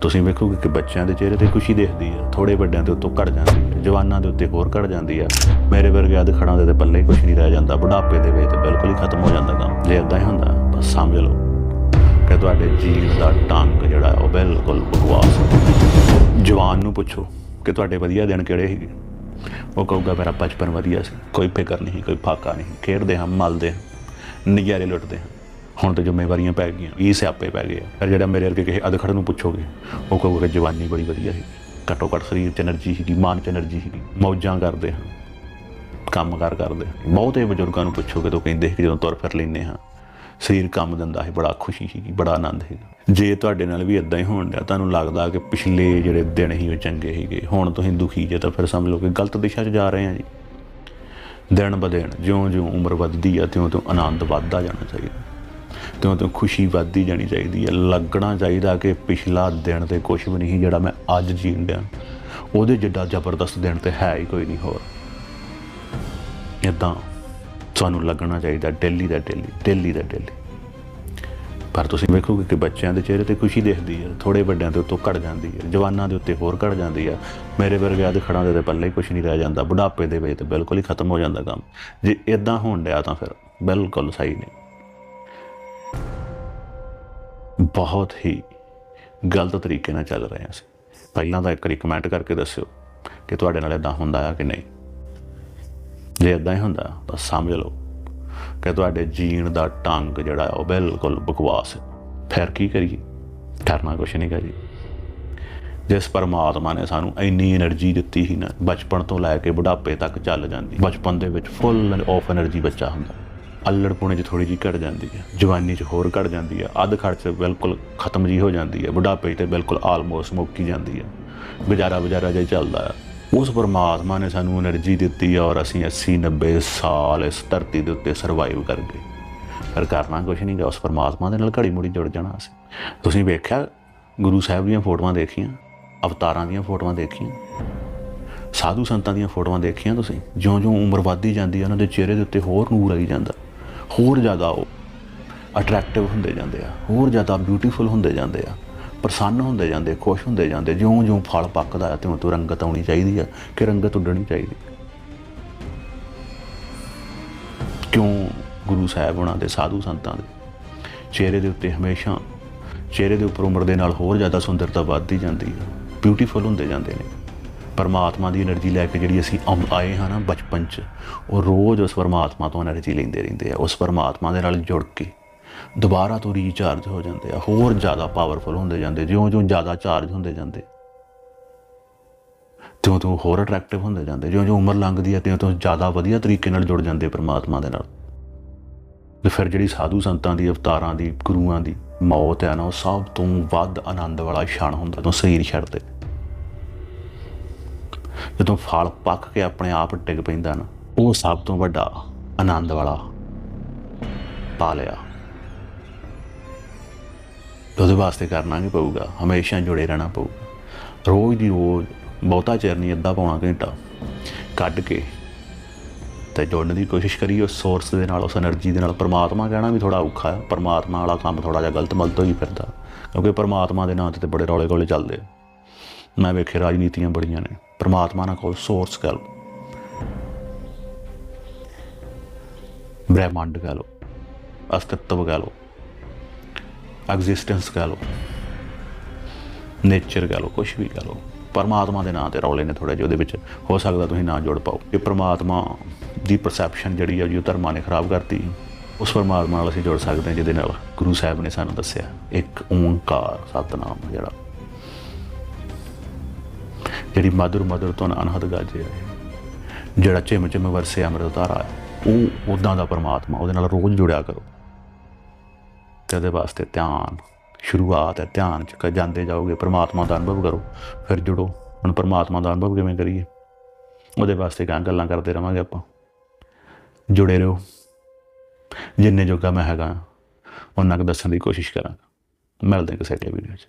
ਤੁਸੀਂ ਵੇਖੋਗੇ ਕਿ ਬੱਚਿਆਂ ਦੇ ਚਿਹਰੇ ਤੇ ਖੁਸ਼ੀ ਦਿਖਦੀ ਆ ਥੋੜੇ ਵੱਡਿਆਂ ਦੇ ਉੱਤੋਂ ਘਟ ਜਾਂਦੀ ਹੈ ਜਵਾਨਾਂ ਦੇ ਉੱਤੇ ਹੋਰ ਘਟ ਜਾਂਦੀ ਆ। ਮੇਰੇ ਵਰਗੇ ਅੱਧ ਖੜਾਂ ਦੇ ਤੇ ਪੱਲੇ ਕੁਝ ਨਹੀਂ ਰਹਿ ਜਾਂਦਾ, ਬੁਢਾਪੇ ਦੇ ਵਿੱਚ ਤੇ ਬਿਲਕੁਲ ਹੀ ਖਤਮ ਹੋ ਜਾਂਦਾ ਕੰਮ, ਜੇ ਇਦਾਂ ਹੀ ਹੁੰਦਾ, ਬਸ ਸਮਝ ਲਓ ਕਿ ਤੁਹਾਡੇ ਜੀਣ ਦਾ ਟੰਗ ਜਿਹੜਾ ਉਹ ਬਿਲਕੁਲ ਬਕਵਾਸ ਜਵਾਨ ਨੂੰ ਪੁੱਛੋ ਕਿ ਤੁਹਾਡੇ ਵਧੀਆ ਦਿਨ ਕਿਹੜੇ ਸੀਗੇ? ਉਹ ਕਹੂਗਾ, ਮੇਰਾ ਬਚਪਨ ਵਧੀਆ ਸੀ, ਕੋਈ ਫਿਕਰ ਨਹੀਂ, ਕੋਈ ਫਾਕਾ ਨਹੀਂ, ਖੇਡਦੇ ਹਾਂ, ਮਲਦੇ ਹਾਂ, ਨਜ਼ਾਰੇ ਲੁੱਟਦੇ ਹਾਂ। ਹੁਣ ਤਾਂ ਜ਼ਿੰਮੇਵਾਰੀਆਂ ਪੈ ਗਈਆਂ, ਇਹ ਸਿਆਪੇ ਪੈ ਗਏ ਪਰ ਜਿਹੜਾ ਮੇਰੇ ਅਰਗੇ ਕਿਸੇ ਅਧਖੜ ਨੂੰ ਪੁੱਛੋਗੇ, ਉਹ ਕਹੋਗੇ ਜਵਾਨੀ ਬੜੀ ਵਧੀਆ ਸੀ। ਘਟੋ ਘਟ ਸਰੀਰ 'ਚ એનર્ਜੀ ਸੀਗੀ, ਮਾਨ 'ਚ એનર્ਜੀ ਸੀਗੀ। ਮੌਜਾਂ ਕਰਦੇ ਹਾਂ ਕੰਮ ਕੰਮਕਾਰ ਕਰਦੇ ਬਹੁਤੇ ਬਜ਼ੁਰਗਾਂ ਨੂੰ ਪੁੱਛੋਗੇ ਤਾਂ ਕਹਿੰਦੇ ਕਿ ਜਦੋਂ ਤੁਰ ਫਿਰ ਲੈਂਦੇ ਹਾਂ। ਸਰੀਰ ਕੰਮ ਦਿੰਦਾ ਹੈ ਬੜਾ ਖੁਸ਼ੀ ਸੀਗੀ, ਬੜਾ ਆਨੰਦ ਹੈ ਜੇ ਤੁਹਾਡੇ ਨਾਲ ਵੀ ਇਦਾਂ ਹੀ ਹੋਣ ਡਿਆ, ਤੁਹਾਨੂੰ ਲੱਗਦਾ ਕਿ ਪਿਛਲੇ ਜਿਹੜੇ ਦਿਨ ਹੀ ਉਹ ਚੰਗੇ ਸੀਗੇ, ਹੁਣ ਤੁਸੀਂ ਦੁਖੀ ਜੇ ਤਾਂ ਫਿਰ ਸਮਝ ਲਓ ਕਿ ਗਲਤ ਦਿਸ਼ਾ 'ਚ ਜਾ ਰਹੇ ਆ ਜੀ। ਦਿਨ ਬਦੇਣ ਜਿਉਂ-ਜਿਉਂ ਉਮਰ ਵੱਧਦੀ ਆ, ਤਿਉਂ-ਤਿਉਂ ਆਨੰਦ ਵੱਧਦਾ ਜਾਣਾ ਚਾਹੀਦਾ। ਅਤੇ ਉਹ ਤੋਂ ਖੁਸ਼ੀ ਵੱਧਦੀ ਜਾਣੀ ਚਾਹੀਦੀ ਹੈ। ਲੱਗਣਾ ਚਾਹੀਦਾ ਕਿ ਪਿਛਲਾ ਦਿਨ ਤੇ ਕੁਝ ਵੀ ਨਹੀਂ ਜਿਹੜਾ ਮੈਂ ਅੱਜ ਜੀਣ ਡਿਆ। ਉਹਦੇ ਜਿੱਡਾ ਜ਼ਬਰਦਸਤ ਦਿਨ ਤੇ ਹੈ ਹੀ ਕੋਈ ਨਹੀਂ ਹੋਰ। ਇਦਾਂ ਤੁਹਾਨੂੰ ਲੱਗਣਾ ਚਾਹੀਦਾ ਡੇਲੀ ਦਾ ਡੇਲੀ ਡੇਲੀ ਦਾ ਡੇਲੀ। ਪਰ ਤੁਸੀਂ ਵੇਖੋਗੇ ਕਿ ਬੱਚਿਆਂ ਦੇ ਚਿਹਰੇ ਤੇ ਖੁਸ਼ੀ ਦਿਖਦੀ ਹੈ। ਥੋੜੇ ਵੱਡਿਆਂ ਦੇ ਉੱਤੋਂ ਘਟ ਜਾਂਦੀ ਹੈ। ਜਵਾਨਾਂ ਦੇ ਉੱਤੇ ਹੋਰ ਘਟ ਜਾਂਦੀ ਹੈ। ਮੇਰੇ ਵਰਗੇ ਅੱਧ ਖੜਾਂ ਦੇ ਤੇ ਪੱਲੇ ਹੀ ਕੁਝ ਨਹੀਂ ਰਹਿ ਜਾਂਦਾ। ਬੁਢਾਪੇ ਦੇ ਵਿੱਚ ਤੇ ਬਿਲਕੁਲ ਹੀ ਖਤਮ ਹੋ ਜਾਂਦਾ ਕੰਮ। ਜੇ ਇਦਾਂ ਹੋਣ ਡਿਆ ਤਾਂ ਫਿਰ ਬਿਲਕੁਲ ਸਹੀ ਨਹੀਂ। ਬਹੁਤ ਹੀ ਗਲਤ ਤਰੀਕੇ ਨਾਲ ਚੱਲ ਰਹੇ ਹਾਂ ਅਸੀਂ। ਪਹਿਲਾਂ ਤਾਂ ਇੱਕ ਵਾਰੀ ਕਮੈਂਟ ਕਰਕੇ ਦੱਸਿਓ ਕਿ ਤੁਹਾਡੇ ਨਾਲ ਇਦਾਂ ਹੁੰਦਾ ਆ ਕਿ ਨਹੀਂ। ਜੇ ਇਦਾਂ ਹੀ ਹੁੰਦਾ, ਤਾਂ ਸਮਝ ਲਓ ਕਿ ਤੁਹਾਡੇ ਜੀਣ ਦਾ ਢੰਗ ਜਿਹੜਾ ਉਹ ਬਿਲਕੁਲ ਬਕਵਾਸ ਹੈ। ਫਿਰ ਕੀ ਕਰੀਏ? ਕਰਨਾ ਕੁਛ ਨਹੀਂ ਕਰੀਏ। ਜਿਸ ਪਰਮਾਤਮਾ ਨੇ ਸਾਨੂੰ ਇੰਨੀ એનર્ਜੀ ਦਿੱਤੀ ਸੀ ਨਾ, ਬਚਪਨ ਤੋਂ ਲੈ ਕੇ ਬੁਢਾਪੇ ਤੱਕ ਚੱਲ ਜਾਂਦੀ। ਬਚਪਨ ਦੇ ਵਿੱਚ ਫੁੱਲ ਆਫ એનર્ਜੀ ਬੱਚਾ ਹੁੰਦਾ। ਅਲੜਪੁਣੇ 'ਚ ਥੋੜੀ ਜੀ ਘਟ ਜਾਂਦੀ ਹੈ, ਜਵਾਨੀ 'ਚ ਹੋਰ ਘਟ ਜਾਂਦੀ ਹੈ, ਅੱਧ ਖਰਚ ਬਿਲਕੁਲ ਖਤਮ ਜੀ ਹੋ ਜਾਂਦੀ ਹੈ, ਬੁਢਾਪੇ ਤੇ ਬਿਲਕੁਲ ਆਲਮੋਸਟ ਮੁੱਕੀ ਜਾਂਦੀ ਹੈ ਬਜ਼ਾਰਾ ਗੁਜ਼ਾਰਾ ਜੇ ਚੱਲਦਾ ਉਸ ਪਰਮਾਤਮਾ ਨੇ ਸਾਨੂੰ એનર્ਜੀ ਦਿੱਤੀ ਔਰ ਅਸੀਂ 80 90 ਸਾਲ ਇਸ ਧਰਤੀ ਦੇ ਉੱਤੇ ਸਰਵਾਈਵ ਕਰ ਗਏ। ਪਰ ਕਰਨਾ ਕੁਝ ਨਹੀਂ ਗਾ, ਉਸ ਪਰਮਾਤਮਾ ਦੇ ਨਾਲ ਘੜੀ ਮੁੜੀ ਜੁੜ ਜਾਣਾ ਅਸੀਂ। ਤੁਸੀਂ ਵੇਖਿਆ, ਗੁਰੂ ਸਾਹਿਬ ਦੀਆਂ ਫੋਟੋਆਂ ਦੇਖੀਆਂ, ਅਵਤਾਰਾਂ ਦੀਆਂ ਫੋਟੋਆਂ ਦੇਖੀਆਂ? ਸਾਧੂ ਸੰਤਾਂ ਦੀਆਂ ਫੋਟੋਆਂ ਦੇਖੀਆਂ ਤੁਸੀਂ? ਜਿਉਂ-ਜਿਉਂ ਉਮਰ ਵੱਧਦੀ ਜਾਂਦੀ ਹੈ, ਉਹਨਾਂ ਦੇ ਚਿਹਰੇ ਦੇ ਉੱਤੇ ਹੋਰ ਨੂਰ ਆਈ ਜਾਂਦਾ। ਹੋਰ ਜ਼ਿਆਦਾ ਉਹ ਅਟਰੈਕਟਿਵ ਹੁੰਦੇ ਜਾਂਦੇ ਆ, ਹੋਰ ਜ਼ਿਆਦਾ ਬਿਊਟੀਫੁਲ ਹੁੰਦੇ ਜਾਂਦੇ ਆ, ਪ੍ਰਸੰਨ ਹੁੰਦੇ ਜਾਂਦੇ, ਖੁਸ਼ ਹੁੰਦੇ ਜਾਂਦੇ, ਜਿਉਂ-ਜਿਉਂ ਫਲ ਪੱਕਦਾ ਆ ਤਿਉਂ ਤੋਂ ਰੰਗਤ ਆਉਣੀ ਚਾਹੀਦੀ ਆ, ਕਿ ਰੰਗਤ ਉੱਡਣੀ ਚਾਹੀਦੀ। ਕਿਉਂ ਗੁਰੂ ਸਾਹਿਬ ਉਹਨਾਂ ਦੇ, ਸਾਧੂ ਸੰਤਾਂ ਦੇ? ਚਿਹਰੇ ਦੇ ਉੱਤੇ ਹਮੇਸ਼ਾ, ਚਿਹਰੇ ਦੇ ਉੱਪਰ ਉਮਰ ਦੇ ਨਾਲ ਹੋਰ ਜ਼ਿਆਦਾ ਸੁੰਦਰਤਾ ਵੱਧਦੀ ਜਾਂਦੀ ਹੈ ਬਿਊਟੀਫੁਲ ਹੁੰਦੇ ਜਾਂਦੇ ਨੇ। ਪਰਮਾਤਮਾ ਦੀ એનર્ਜੀ ਲੈ ਕੇ ਜਿਹੜੀ ਅਸੀਂ ਆਏ ਹਾਂ ਨਾ ਬਚਪਨ 'ਚ, ਉਹ ਰੋਜ਼ ਉਸ ਪਰਮਾਤਮਾ ਤੋਂ એનર્ਜੀ ਲੈਂਦੇ ਰਹਿੰਦੇ ਆ, ਉਸ ਪਰਮਾਤਮਾ ਦੇ ਨਾਲ ਜੁੜ ਕੇ। ਦੁਬਾਰਾ ਤੋਂ ਰੀਚਾਰਜ ਹੋ ਜਾਂਦੇ ਆ, ਹੋਰ ਜ਼ਿਆਦਾ ਪਾਵਰਫੁਲ ਹੁੰਦੇ ਜਾਂਦੇ, ਜਿਉਂ-ਜਿਉਂ ਜ਼ਿਆਦਾ ਚਾਰਜ ਹੁੰਦੇ ਜਾਂਦੇ। ਤਿਉਂ ਤੋਂ ਹੋਰ ਅਟਰੈਕਟਿਵ ਹੁੰਦੇ ਜਾਂਦੇ, ਜਿਉਂ-ਜਿਉਂ ਉਮਰ ਲੰਘਦੀ ਹੈ ਤਿਉਂ-ਤਿਉਂ ਜ਼ਿਆਦਾ ਵਧੀਆ ਤਰੀਕੇ ਨਾਲ ਜੁੜ ਜਾਂਦੇ ਪਰਮਾਤਮਾ ਦੇ ਨਾਲ। ਤੇ ਫਿਰ ਜਿਹੜੀ ਸਾਧੂ ਸੰਤਾਂ ਦੀ, ਅਵਤਾਰਾਂ ਦੀ, ਗੁਰੂਆਂ ਦੀ ਮੌਤ ਹੈ ਨਾ, ਉਹ ਸਭ ਤੋਂ ਵੱਧ ਆਨੰਦ ਵਾਲਾ ਛਣ ਹੁੰਦਾ ਤੋਂ ਸਰੀਰ ਛੱਡਦੇ। ਜਦੋਂ ਫਲ ਪੱਕ ਕੇ ਆਪਣੇ ਆਪ ਡਿੱਗ ਪੈਂਦਾ ਨਾ, ਉਹ ਸਭ ਤੋਂ ਵੱਡਾ ਆਨੰਦ ਵਾਲਾ ਪਾ ਲਿਆ। ਉਹਦੇ ਵਾਸਤੇ ਕਰਨਾ ਨਹੀਂ ਪਊਗਾ? ਹਮੇਸ਼ਾ ਜੁੜੇ ਰਹਿਣਾ ਪਊਗਾ। ਰੋਜ਼ ਦੀ ਰੋਜ਼ ਬਹੁਤਾ ਚਿਰ ਨਹੀਂ, ਅੱਧਾ ਪੌਣਾ ਘੰਟਾ ਕੱਢ ਕੇ ਤੇ ਜੋੜਨ ਦੀ ਕੋਸ਼ਿਸ਼ ਕਰੀਓ ਸੋਰਸ ਦੇ ਨਾਲ, ਉਸ એનર્ਜੀ ਦੇ ਨਾਲ ਪਰਮਾਤਮਾ ਕਹਿਣਾ ਵੀ ਥੋੜਾ ਔਖਾ ਹੈ। ਪਰਮਾਤਮਾ ਵਾਲਾ ਕੰਮ ਥੋੜਾ ਜਿਹਾ ਗਲਤ ਮਲਤ ਹੋਈ ਫਿਰਦਾ। ਕਿਉਂਕਿ ਪਰਮਾਤਮਾ ਦੇ ਨਾਂ ਤੇ ਬੜੇ ਰੌਲੇ ਗੋਲੇ ਚੱਲਦੇ ਮੈਂ ਵੇਖੇ ਰਾਜਨੀਤੀਆਂ ਬੜੀਆਂ ਨੇ। ਪਰਮਾਤਮਾ ਨਾਲ ਕੋਲ ਸੋਰਸ ਕਹਿ ਲਓ। ਬ੍ਰਹਿਮੰਡ ਕਹਿ ਲਓ, ਅਸਤਿਤਵ ਕਹਿ ਲਓ ਐਗਜ਼ਿਸਟੈਂਸ ਕਹਿ ਲਓ ਨੇਚਰ ਕਹਿ ਲਓ ਕੁਝ ਵੀ ਕਹਿ ਲਓ। ਪਰਮਾਤਮਾ ਦੇ ਨਾਂ ਤੇ ਰੌਲੇ ਨੇ ਥੋੜੇ ਜਿਹੇ, ਉਹਦੇ ਵਿੱਚ ਹੋ ਸਕਦਾ ਤੁਸੀਂ ਨਾ ਜੁੜ ਪਾਓ। ਇਹ ਪਰਮਾਤਮਾ ਦੀ ਪਰਸੈਪਸ਼ਨ ਜਿਹੜੀ ਆ, ਜੀ ਉਹ ਧਰਮਾਂ ਨੇ ਖਰਾਬ ਕਰਤੀ, ਉਸ ਪਰਮਾਤਮਾ ਨਾਲ ਅਸੀਂ ਜੁੜ ਸਕਦੇ ਹਾਂ, ਜਿਹਦੇ ਨਾਲ ਗੁਰੂ ਸਾਹਿਬ ਨੇ ਸਾਨੂੰ ਦੱਸਿਆ, ਇੱਕ ਓੰਕਾਰ ਸਤਨਾਮ ਜਿਹੜਾ। ਜਿਹੜੀ ਮధుਰ ਮధుਰ ਤੋਂ ਅਨਹਦ ਗਾਜੇ ਆਏ, ਜਿਹੜਾ ਚਿਮ ਚਿਮ ਵਰਸੇ ਅੰਮ੍ਰਿਤ ਧਾਰਾ ਉਹ ਉਦਾਂ ਦਾ ਪਰਮਾਤਮਾ, ਉਹਦੇ ਨਾਲ ਰੋਜ਼ ਜੁੜਿਆ ਕਰੋ। ਤੇ ਉਹਦੇ ਵਾਸਤੇ ਧਿਆਨ, ਸ਼ੁਰੂਆਤ ਹੈ, ਧਿਆਨ ਚ ਜਾਂਦੇ ਜਾਓਗੇ, ਪਰਮਾਤਮਾ ਦਾ ਅਨੁਭਵ ਕਰੋ, ਫਿਰ ਜੁੜੋ। ਹੁਣ ਪਰਮਾਤਮਾ ਦਾ ਅਨੁਭਵ ਕਿਵੇਂ ਕਰੀਏ? ਉਹਦੇ ਵਾਸਤੇ ਕਾਂ ਗੱਲਾਂ ਕਰਦੇ ਰਵਾਂਗੇ ਆਪਾਂ। ਜੁੜੇ ਰਹੋ। ਜਿੰਨੇ ਜੋਗਾ ਮੈਂ ਹੈਗਾ, ਉਹਨਾਂ ਕੁ ਦੱਸਣ ਦੀ ਕੋਸ਼ਿਸ਼ ਕਰਾਂਗਾ। ਮਿਲਦੇ ਹਾਂ ਕਿਸੇ ਅਗਲੇ ਵੀਡੀਓ 'ਚ।